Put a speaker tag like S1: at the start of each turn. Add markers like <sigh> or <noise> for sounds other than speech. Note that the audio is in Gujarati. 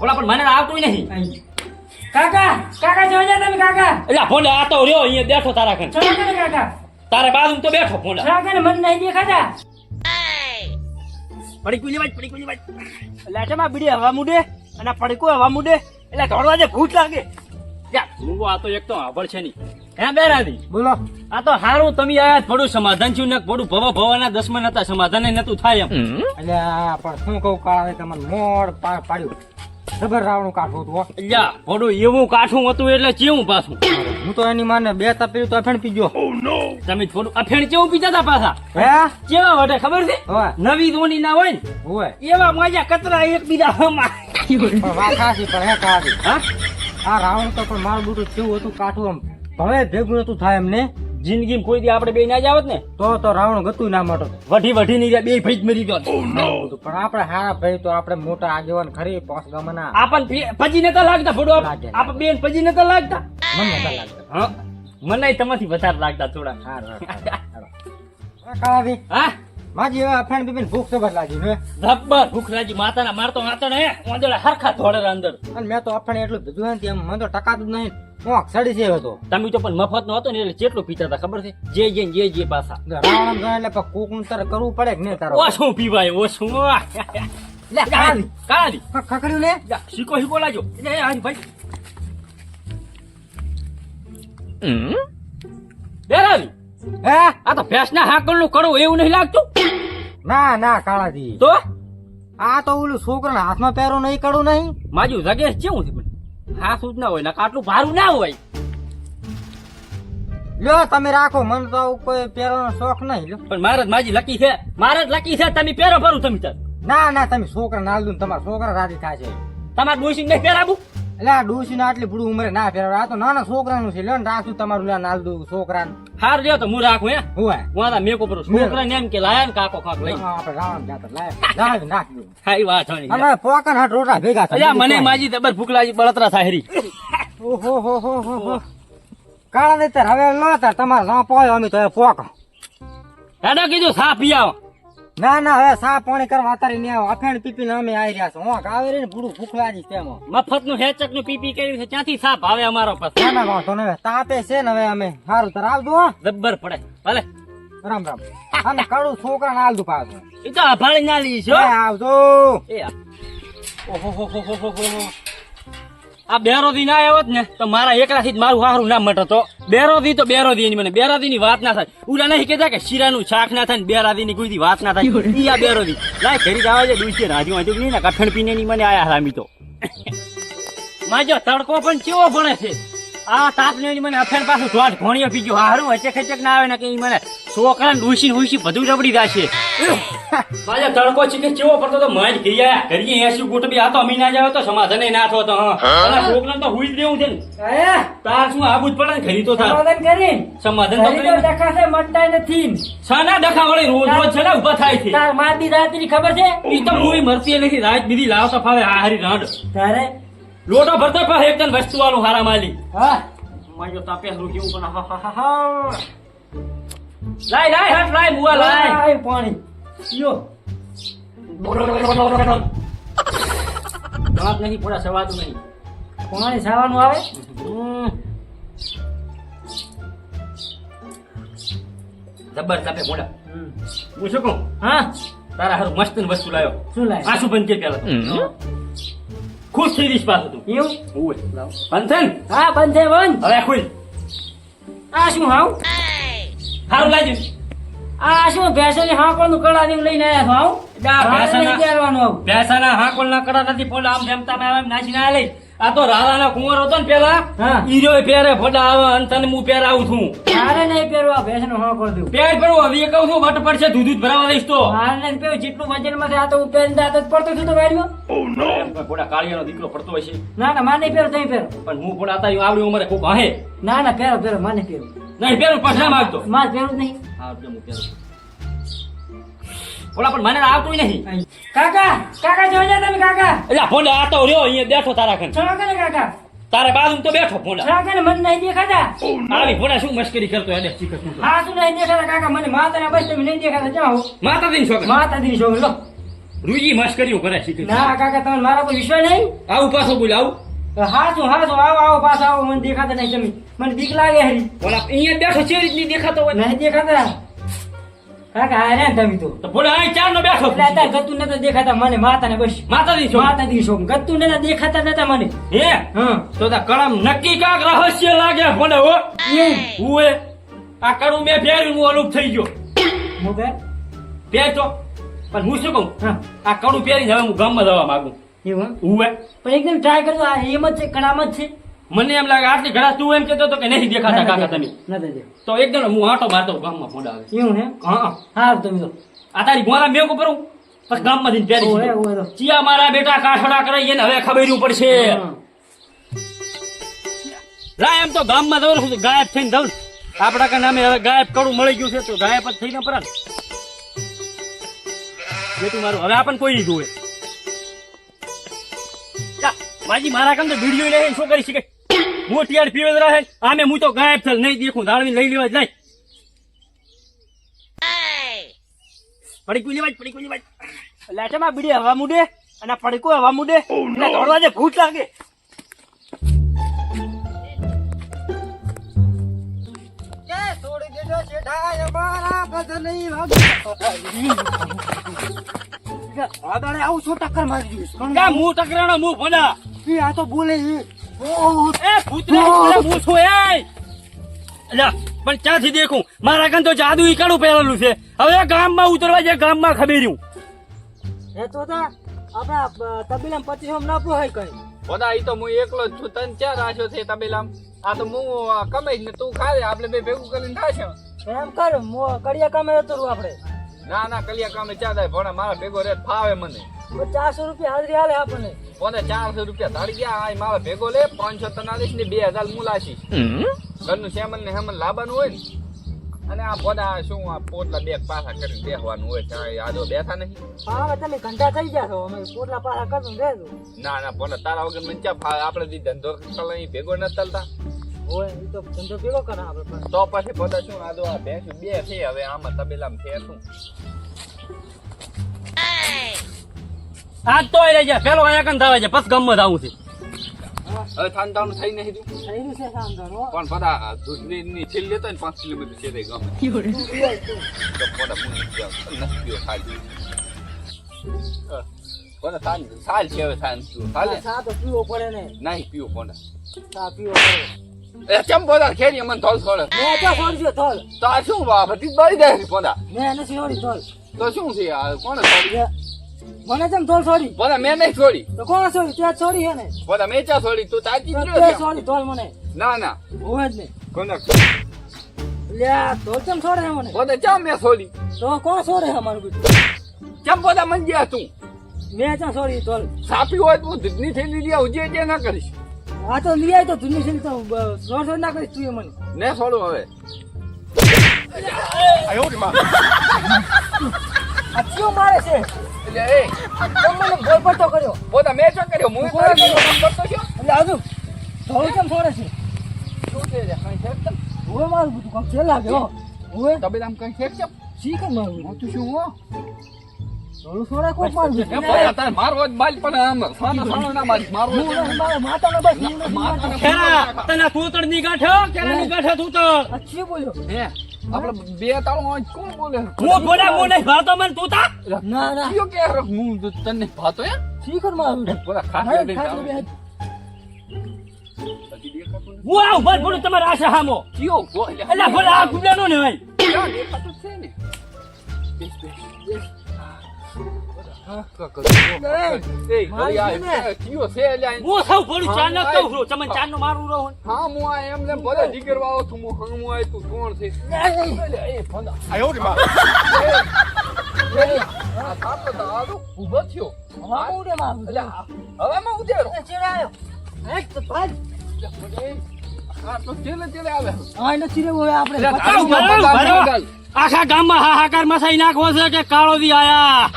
S1: ઓલા પણ મને આવતું નહીં.
S2: કાકા કાકા જોઈ જા તમે કાકા.
S1: એટલે ફોન આ તો રહ્યો અહીંયા બેઠો તારા ખન
S2: કાકા.
S1: તારે બાજુ તો બેઠો ફોન
S2: કાકા ને મન નહીં દેખાતા.
S1: પડી કુલી વાજ પડી કુલી વાજ એટલે આટમાં બીડી હવા મુડે અને પડકો હવા મુડે. એટલે દોડવા જે ભૂત લાગે. યા આ તો એક તો આભળ છે નહીં. હે બેરાદી
S2: બોલો.
S1: આ તો હારું તમે આયા થોડું સમાધાન થયું ને થોડું ભવા ભવાના સમાધાન નતું થાય એમ.
S2: એટલે પણ શું કહું કાળા તમને મોડ પાડ્યું. જબર રાવણું કાઢવું હતું અલ્યા
S1: યા એવું કાઠું હતું એટલે ચેવું પાછું?
S2: હું તો એની માને બે તપેલું તો અફેણ પીજો
S1: તમે થોડું અફેણ ચેવું પીતા હતા પાછા?
S2: હે?
S1: કેવા વટે ખબર છે? નવી ધોની ના હોય ને
S2: હોય
S1: એવા મજા કતરા એકબીજા હમા
S2: પણ વાત સાચી પણ હે કાઢી
S1: હા?
S2: આ રાવણ તો પણ મારું બુટું કેવું હતું કાઠું આમ ભવે ભેગું હતું થાય એમને
S1: જિંદગી કોઈ દી આપણે બે ના જાવત ને
S2: તો તો રાવણ ગતું ના માટો
S1: વઢી વઢી ની બે ફઈજ મરી ગયો.
S2: પણ આપણે હારા ભાઈ તો આપણે મોટા આગેવાન ખરી પોસ ગમના.
S1: આપણ પજી નતા લાગતા ફોડો
S2: લાગે.
S1: આપ બેન પજી નતા લાગતા?
S2: મને નતા લાગતા.
S1: હા. મને તમાથી વધારે લાગતા થોડા.
S2: હા હા
S1: હા?
S2: માજી હવે અફાણ બીબીને ભૂખ સબર લાગી ને
S1: જબ્બર ભૂખરાજી માતાના મારતો મારતો હે. વાંદડા હરખા ધોળે અંદર.
S2: અને મેં તો અફેણ એટલું ભીધું ને તેમ મને તો ટકાતું નહીં. કોક સડી છે હતો.
S1: તમે તો પણ મફત નો હતો ને એટલે કેટલું પીતા હતા ખબર છે? જે જે જે જે પાછા
S2: રાવણ ગણ એટલે કોકનું તારે કરવું પડે કે નહીં તારો?
S1: ઓછું પીવાય ઓછું
S2: લે, કાળી.
S1: કાળી
S2: ખ- ખખડ્યું ને
S1: શીકો શીખો લાજો. એ હાજી ભાઈ. બેરાવી.
S2: હે?
S1: આ તો ભેંસના હાકલનું કડવું એવું નહીં લાગતું?
S2: ના ના કાળાજી.
S1: તો?
S2: આ તો ઓલું છોકરાના હાથમાં પહેરો નહીં કડું નહીં.
S1: માજુ જગે કેવું છે પણ? હા સુજ ના હોય ને આટલું ભારું ના હોય.
S2: લ્યો તમે રાખો મને તો કોઈ પહેરવાનો શોખ નહીં લ્યો.
S1: પણ મારે જ માજી લકી છે. મારે જ લકી છે તમે પહેરો ભરું તમે
S2: ના ના તમે છોકરા નાલ દો તમારા છોકરા રાજી થાય છે
S1: તમારે ડોસી નહીં પહેરાવું?
S2: એટલે આ ડોસી ને આટલી બુડું ઉંમરે ના ફેરવે આ તો નાના છોકરાનું છે. લે ને રાખશું તમારું લે નાલ દઉં છોકરાને.
S1: હાર જો તો હું રાખું હે.
S2: હોય
S1: હું? આ મેકો પર છોકરાને એમ કે લાયા ને કાકો ખાક લઈ.
S2: આપણે રાવણ જાતા લાય. લાય નાખ દઉં
S1: હા એ વાત હોય
S2: અને પોકન હાટ રોટા ભેગા થાય.
S1: અલ્યા મને માજી દબર ભૂખ લાગી બળતરા થાહેરી
S2: ઓહો હો હો હો હો. કાળા દેતર હવે લો તાર તમારે સાપ પોય અમે તો પોક
S1: હેડો કીધું સા પી આવો
S2: ના ના હવે સા પાણી કરવા અત્યારે ને આવો. અફેણ પીપીને અમે આવી રહ્યા છો હું આવે રે ને પૂરું લાગી છે તેમાં
S1: મફતનું હેચકનું પીપી કર્યું છે. ત્યાંથી સા ભાવે અમારો પાસે?
S2: ના ના વાંધો તાપે છે ને હવે અમે. સારું તાર આવજો
S1: જબ્બર પડે. ભલે.
S2: રામ રામ. અને કડું છોકરા ને આલદું પાછું.
S1: એ તો અભાળી ના લઈ છો
S2: એ આવજો.
S1: એ ઓહો હો હો હો હો. આ બેરોથી ના આવ્યો જ ને તો મારા એકલાથી જ મારું હારું ના મટતો બેરોથી તો બેરોથી એની મને બેરાથી ની વાત ના થાય. ઉડા નહીં કેતા કે શીરાનું શાક ના થાય ને બેરાથી ની કોઈ વાત ના થાય. <laughs> ઈ આ બેરોથી લાય ઘરી જ આવે છે ડૂસી રાજુ વાંચું નહીં ને કઠણ પીને ની મને આયા હરામી તો. <laughs> માજો તડકો પણ કેવો ભણે છે. આ તાપ ને મને અફેણ પાછું ધોટ ઘોણીઓ પી ગયો હારું હચે હચેક ના આવે ને કે મને છોકરા ને ડૂસી ડૂસી બધું રબડી દાશે માજા તડકો છે કે ચેવો પડતો તો મજ ગઈ આયા. ઘડીએ એસી ગોઠવી આ તો અમી ના જાવ તો સમાધાન ના થો તો હા. અને છોકરાને તો હુઈ જ દેવું છે ને તાર શું આબુજ પડે ને? ઘરી તો થાય
S2: સમાધાન કરી?
S1: સમાધાન તો કરી
S2: દેખાશે મટતા નથી.
S1: સાના ડખા વળી રોજ રોજ છે ને ઊભા થાય છે.
S2: તાર મારતી રાતની ખબર છે?
S1: ઈ તો મુઈ મરતી નથી. રાત બીધી લાવ તો ફાવે આ હારી રાડ.
S2: તારે?
S1: લોટો ભરતો પણ એકદમ વસ્તુ વાળું હારા માલી
S2: હા
S1: મજો તાપે હરું કેવું પણ હા હા હા. લાય લાય હાથ લાય બુઆ લાય.
S2: લાય પાણી. પીઓ
S1: દાંત નહીં પોડા સવાતું નહીં.
S2: પાણી સાવાનું આવે?
S1: હમ. જબર તાપે મોડા હું શું કહું?
S2: હા?
S1: તારા હારું મસ્તની વસ્તુ લાવ્યો
S2: શું લાય?
S1: આસુ બંધ કે પેલા. ખુશ થઈ જઈશ પાછું તું.
S2: એવું?
S1: ઓય બંધન
S2: હા બંધે બંધ
S1: હવે ખુશ
S2: આ શું હાવ?
S1: સારું લાગ્યું.
S2: આ શું હાંકળનું કડા જેવું લઈને આવ્યા છો
S1: ભેંસોના-
S2: આવું.
S1: ભેંસાના હાકોલ ના કડા નથી પોલા આમ જમતા નાસી ના લઈ આ તો રાધાના કુંવર હતો ને પેલા. ઈરો પહેરે ફોડા આવે અને તને હું પહેરાવું છું.
S2: મારે નહીં પહેરવા ભેંસનું કરી દઉં.
S1: પહેર પહેરવું હવે એક છું વટ પડશે દૂધ જ ભરાવા દઈશ તો.
S2: મારે નહીં પહેરવું જેટલું વજનમાં આ તો હું પહેરીને દાંત જ પડતો છું તો
S1: વાળ્યો પોડા કાળિયાનો દીકરો પડતો હશે
S2: ના ના મારે નહીં પહેરો તમે પહેરો
S1: પણ હું પોડા આતા આવડી ઉંમરે ખૂબ. વાહે
S2: ના ના પહેરો પહેરો મારે નહીં પહેરું
S1: નહીં પહેરું પાછા ના માગતો
S2: મારે પહેરું જ નહીં.
S1: હા એટલે હું પહેરું પોલા પણ મને આવતું નહીં.
S2: કાકા કાકા જોઈ જા તમે કાકા.
S1: એટલે ફોન આ તો રહ્યો અહીંયા બેઠો તારા ખન
S2: ચલો કરે કાકા?
S1: તારે બાજુ તો બેઠો ફોન
S2: ચલો કરે મને નહીં દેખાતા?
S1: આવી ફોડા શું મશ્કરી કરતો એને? શીખર શું
S2: હા શું નહીં દેખાતા કાકા? મને માતાના બસ તમે નહીં દેખાતા જાઓ.
S1: માતા દીન છોકરા
S2: માતા દીન છોકરા લો.
S1: રૂજી મશ્કરીઓ કરે શીખે
S2: ના કાકા તમને મારા પર વિશ્વાસ નહીં?
S1: આવું પાછો બોલ આવું.
S2: હાચું તો આવો આવો પાછો આવો મને દેખાતા નહીં તમે. મને બીક લાગે હરી
S1: ઓલા અહીંયા બેઠો છે રીતની દેખાતો હોય.
S2: નહીં દેખાતા? કાકા આ તમે તો.
S1: તો બોલે આ ચાર નો બેઠો?
S2: એટલે અત્યારે ગતું નતા દેખાતા મને માતા ને બસ.
S1: માતાજી છો
S2: માતાજી શોક ગતું નતા દેખાતા નતા મને.
S1: હે?
S2: હા.
S1: તો તા કળમ નક્કી કાક રહસ્ય લાગે મને હો. ઉએ આ કડું મેં પહેર્યું હું અલુપ થઈ ગયો.
S2: મોગે
S1: પણ હું શું કહું? આ કડું પહેરીને હવે હું ગામમાં જવા માંગુ.
S2: એવું
S1: ઉવે.
S2: પણ એકદમ ટ્રાય કરજો આ એમ જ છે કડામ જ છે.
S1: મને એમ લાગે આટલી ઘડા તું એમ કહેતો કે નહીં દેખાતા કાકા તમે.
S2: નથી
S1: તો એકદમ હું આટો મારતો ગામમાં ફોડા આવે.
S2: એવું હે
S1: હા.
S2: હા તમે તો.
S1: આ તારી ગોરા મેં કરું? પછી ગામમાં જઈને પહેરી ચિયા મારા બેટા કાઠડા કરે એને હવે ખબર પડશે. લા એમ તો ગામમાં જવાનું છું ગાયબ થઈને જવું આપણા કે નામે હવે ગાયબ કરું મળી ગયું છે તો ગાયબ જ થઈને પરા બેટું મારું હવે આપણને કોઈ નહીં જોવે માજી મારા કામ તો વીડિયો લઈને શું કરી શકે? મોટી આડ પીવે રહે. આમે હું તો ગાયબ થયેલ નહીં દેખું. ધાળવીને લઈ લેવા જ નહીં. પડીકું પડીકું બીડી હવા મુડે અને આ હવા મુડે. દોડવા દે ભૂત લાગે
S2: આવું છો ટક્કર મારી દઈશ
S1: હું ટકરાણો મું ભોલા
S2: આ તો બોલે છે ઓહ,
S1: એ મું છું એ અલ્યા પણ ક્યાંથી દેખું? મારા કાન તો જાદુ ઈકાળું પહેરેલું છે. હવે ગામમાં ઉતરવા જાય ગામમાં ખબેર્યું
S2: એ તો તા આપણા તબીલામ પચીસો ના પોહાય કઈ.
S3: બધા ઈ તો હું એકલો જ છું તને ચાર રાખ્યો છે તબેલામ? આ તો હું કમાઈ ને તું ખાય આપણે બે ભેગું કરીને થાશે
S2: એમ કર મો કડિયા કામે ઉતરવું આપણે.
S3: ના ના કલિયા કામે ચા થાય ભણા મારા ભેગો રે ફાવે મને.
S2: ચારસો રૂપિયા હાજરી હાલે આપણને.
S3: કોને ચારસો રૂપિયા? ધાડી ગયા આ મારા ભેગો લે પાંચસો તનાલીસ ને બે હજાર મુલાશી. ઘરનું સેમન ને હેમન લાવવાનું હોય ને. અને આ બધા શું આ પોટલા બે પાછા કરીને બેસવાનું હોય ત્યાં આજો બેઠા નહીં.
S2: હા તમે ઘંટા થઈ ગયા છો અમે પોટલા પાછા કરશું રહેજો.
S3: ના ના પોતા તારા વગર મને ચા આપણે જે ધંધો કરતા અહીં ભેગો ન ચાલતા.
S2: હોય એ તો ધંધો ભેગો કરે આપણે
S3: તો પછી પોતા શું આજો આ ભેંસ બે છે હવે આમાં તબેલામાં છે શું
S1: આજ તો આવી જાય પેલો આયા કન થવા જાય પછી ગામમાં આવું છે.
S3: હવે થાનતાનું થઈ નહીં તું
S2: થઈ રહ્યું છે સાંધણ
S3: પણ બધા દૂધની ની છેલ લેતો ને પાંચ કિલોમીટર છે તે ગામે. તો પોતા મુની ગયા નથી પીવો ખાલી. પોતા થાન સાલ છે હવે થાન તું હાલે
S2: સા તો પીવો પડે ને.
S3: નહીં પીવો પડે
S2: સા પીવો પડે.
S3: એ ચમ પોતા ખેરી મને થોડ થોડે
S2: મેં થોલ
S3: તો શું બાપ? તી જાય છે પોતા.
S2: મેં નથી છોડી થોલ
S3: તો શું છે આ? કોને છોડી
S2: મને જેમ થોલ છોડી.
S3: બધા મેં નહીં છોડી.
S2: તો કોણ છોડી? ત્યાં છોડી હે ને?
S3: પોતા મેં ચા છોડી? તું તાજી
S2: તે છોડી થોલ મને.
S3: ના ના.
S2: હું જ નહીં.
S3: કોને?
S2: લ્યા થોલ કેમ છોડે હે મને?
S3: પોતા ચા મેં છોડી?
S2: તો કોણ છોડે હે મારું બીજું
S3: કેમ પોતા મન ગયા તું?
S2: મેં ચા છોડી થોલ
S3: સાપી હોય તું દૂધની થેલી લઈ ઉજે જે ના કરીશ.
S2: આ તો લઈ આવી તો ધૂની થેલી તો છોડ છોડ ના કરીશ તું એ મને.
S3: ને છોડું હવે.
S2: આ કયો મારે છે?
S3: એટલે એ
S2: કેમ મને બોલ પડતો કર્યો?
S3: પોતા મેં શું કર્યો? હું
S2: બોલ બોલ.
S3: કરતો છું?
S2: એટલે આજુ ધોળ કેમ છોડે છે?
S3: શું છે રે? કઈ છે જ તમ?
S2: હવે મારું બધું કામ છે લાગે હો. હવે
S3: આમ કઈ છે છે શી
S2: શીખ મારું.
S3: હું તું શું હો?
S2: ધોળ છોડે કોક મારું.
S3: એ પોતા તારે મારવો જ માલ પણ આમ સાના સાના ના મારીશ. મારવો
S2: મારા માતાનો બસ
S1: માતા તને તૂતળની ગાંઠો? કેરાની ગાંઠો તૂતળ
S2: આ શું બોલ્યો?
S3: હે? આપણે બે તાળું કોણ બોલે?
S1: હું બોલા હું નહીં ભાતો મને તૂતા
S2: ના ના.
S3: કયો કે હું તને ભાતો હે
S2: શીખ જ મારું
S3: પોતા ખાસ
S2: હા,
S3: લઈને
S2: ખાટલું
S3: જાઓ.
S2: બે
S3: હજી દેખાતું નથી.
S1: હું ભરું તમારા આશા હામો.
S3: કયો? બોલે?
S1: એટલે ભલે આ નો ને ભાઈ.
S3: ક્યાં છે ને. બેસ, એટલે એટલે થયો
S2: હા મારું
S3: એટલે હવે માં ઉતેરો
S2: આવ્યો હે તો ભાઈ
S3: આ તો ચેલે ચેલે આવે
S2: હા હવે આપણે
S1: આખા ગામમાં હાહાકાર મસાઈ નાખવો છે કે કાળો દી આયા.